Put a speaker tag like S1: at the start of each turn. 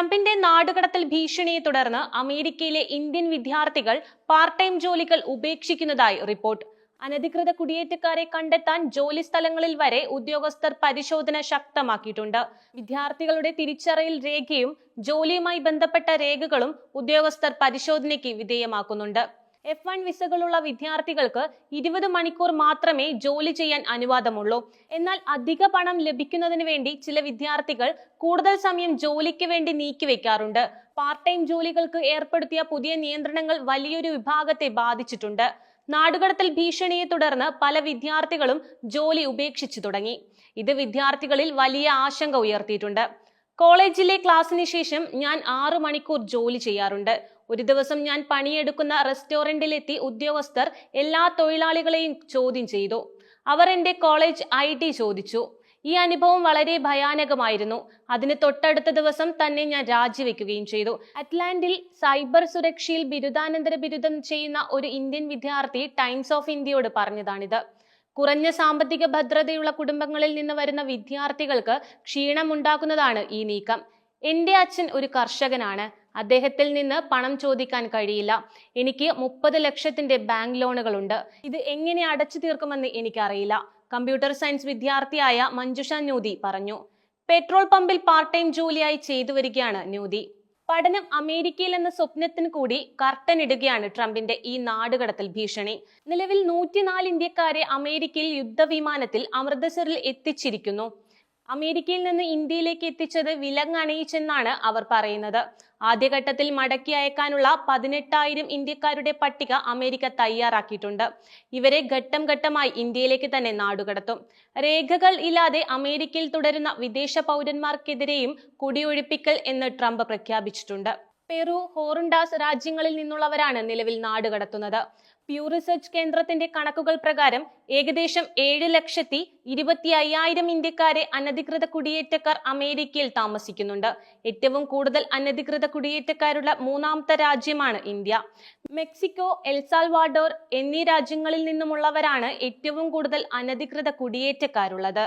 S1: ട്രംപിന്റെ നാടുകടത്തൽ ഭീഷണിയെ തുടർന്ന് അമേരിക്കയിലെ ഇന്ത്യൻ വിദ്യാർത്ഥികൾ പാർട്ട് ടൈം ജോലികൾ ഉപേക്ഷിക്കുന്നതായി റിപ്പോർട്ട്. അനധികൃത കുടിയേറ്റക്കാരെ കണ്ടെത്താൻ ജോലി സ്ഥലങ്ങളിൽ വരെ ഉദ്യോഗസ്ഥർ പരിശോധന ശക്തമാക്കിയിട്ടുണ്ട്. വിദ്യാർത്ഥികളുടെ തിരിച്ചറിയൽ രേഖയും ജോലിയുമായി ബന്ധപ്പെട്ട രേഖകളും ഉദ്യോഗസ്ഥർ പരിശോധനയ്ക്ക് വിധേയമാക്കുന്നുണ്ട്. എഫ് വൺ വിസകളുള്ള വിദ്യാർത്ഥികൾക്ക് ഇരുപത് മണിക്കൂർ മാത്രമേ ജോലി ചെയ്യാൻ അനുവാദമുള്ളൂ. എന്നാൽ അധിക പണം ലഭിക്കുന്നതിന് വേണ്ടി ചില വിദ്യാർത്ഥികൾ കൂടുതൽ സമയം ജോലിക്ക് വേണ്ടി നീക്കിവെക്കാറുണ്ട് പാർട്ട് ടൈം ജോലികൾക്ക് ഏർപ്പെടുത്തിയ പുതിയ നിയന്ത്രണങ്ങൾ വലിയൊരു വിഭാഗത്തെ ബാധിച്ചിട്ടുണ്ട്. നാടുകടത്തൽ ഭീഷണിയെ തുടർന്ന് പല വിദ്യാർത്ഥികളും ജോലി ഉപേക്ഷിച്ചു തുടങ്ങി. ഇത് വിദ്യാർത്ഥികളിൽ വലിയ ആശങ്ക ഉയർത്തിയിട്ടുണ്ട്. കോളേജിലെ ക്ലാസ്സിന് ശേഷം ഞാൻ ആറു മണിക്കൂർ ജോലി ചെയ്യാറുണ്ട്. ഒരു ദിവസം ഞാൻ പണിയെടുക്കുന്ന റെസ്റ്റോറന്റിലെത്തി ഉദ്യോഗസ്ഥർ എല്ലാ തൊഴിലാളികളെയും ചോദ്യം ചെയ്തു. അവർ എന്റെ കോളേജ് ഐ ചോദിച്ചു. ഈ അനുഭവം വളരെ ഭയാനകമായിരുന്നു. അതിന് തൊട്ടടുത്ത ദിവസം തന്നെ ഞാൻ രാജിവെക്കുകയും ചെയ്തു. അറ്റ്ലാന്റിൽ സൈബർ സുരക്ഷയിൽ ബിരുദാനന്തര ബിരുദം ചെയ്യുന്ന ഒരു ഇന്ത്യൻ വിദ്യാർത്ഥി ടൈംസ് ഓഫ് ഇന്ത്യയോട് പറഞ്ഞതാണിത്. കുറഞ്ഞ സാമ്പത്തിക ഭദ്രതയുള്ള കുടുംബങ്ങളിൽ നിന്ന് വരുന്ന വിദ്യാർത്ഥികൾക്ക് ക്ഷീണമുണ്ടാക്കുന്നതാണ് ഈ നീക്കം. എന്റെ അച്ഛൻ ഒരു കർഷകനാണ്. അദ്ദേഹത്തിൽ നിന്ന് പണം ചോദിക്കാൻ കഴിയില്ല. എനിക്ക് മുപ്പത് ലക്ഷത്തിന്റെ ബാങ്ക് ലോണുകളുണ്ട്. ഇത് എങ്ങനെ അടച്ചു തീർക്കുമെന്ന് എനിക്കറിയില്ല. കമ്പ്യൂട്ടർ സയൻസ് വിദ്യാർത്ഥിയായ മഞ്ജുഷ ന്യൂതി പറഞ്ഞു. പെട്രോൾ പമ്പിൽ പാർട്ട് ടൈം ജോലിയായി ചെയ്തു വരികയാണ് ന്യൂതി. പഠനം അമേരിക്കയിൽ എന്ന സ്വപ്നത്തിന് കൂടി കർട്ടൻ ഇടുകയാണ് ട്രംപിന്റെ ഈ നാടുകടത്തൽ ഭീഷണി. നിലവിൽ നൂറ്റിനാല് ഇന്ത്യക്കാരെ അമേരിക്കയിൽ യുദ്ധവിമാനത്തിൽ അമൃതസറിൽ എത്തിച്ചിരിക്കുന്നു. അമേരിക്കയിൽ നിന്ന് ഇന്ത്യയിലേക്ക് എത്തിച്ചത് വിലങ്ങണിയിച്ചെന്നാണ് അവർ പറയുന്നത്. ആദ്യഘട്ടത്തിൽ മടക്കി അയക്കാനുള്ള പതിനെട്ടായിരം ഇന്ത്യക്കാരുടെ പട്ടിക അമേരിക്ക തയ്യാറാക്കിയിട്ടുണ്ട്. ഇവരെ ഘട്ടം ഘട്ടമായി ഇന്ത്യയിലേക്ക് തന്നെ നാടുകടത്തും. രേഖകൾ ഇല്ലാതെ അമേരിക്കയിൽ തുടരുന്ന വിദേശ പൗരന്മാർക്കെതിരെയും കുടിയൊഴിപ്പിക്കൽ എന്ന് ട്രംപ് പ്രഖ്യാപിച്ചിട്ടുണ്ട്. പെറു ഹോറുണ്ടാസ് രാജ്യങ്ങളിൽ നിന്നുള്ളവരാണ് നിലവിൽ നാടുകടത്തുന്നത് പ്യൂ റിസർച്ച് കേന്ദ്രത്തിന്റെ കണക്കുകൾ പ്രകാരം ഏകദേശം ഏഴ് ലക്ഷത്തി ഇരുപത്തി അയ്യായിരം ഇന്ത്യക്കാരെ അനധികൃത കുടിയേറ്റക്കാർ അമേരിക്കയിൽ താമസിക്കുന്നുണ്ട്. ഏറ്റവും കൂടുതൽ അനധികൃത കുടിയേറ്റക്കാരുള്ള മൂന്നാമത്തെ രാജ്യമാണ് ഇന്ത്യ. മെക്സിക്കോ എൽസാൽവാഡോർ എന്നീ രാജ്യങ്ങളിൽ നിന്നുമുള്ളവരാണ് ഏറ്റവും കൂടുതൽ അനധികൃത കുടിയേറ്റക്കാരുള്ളത്.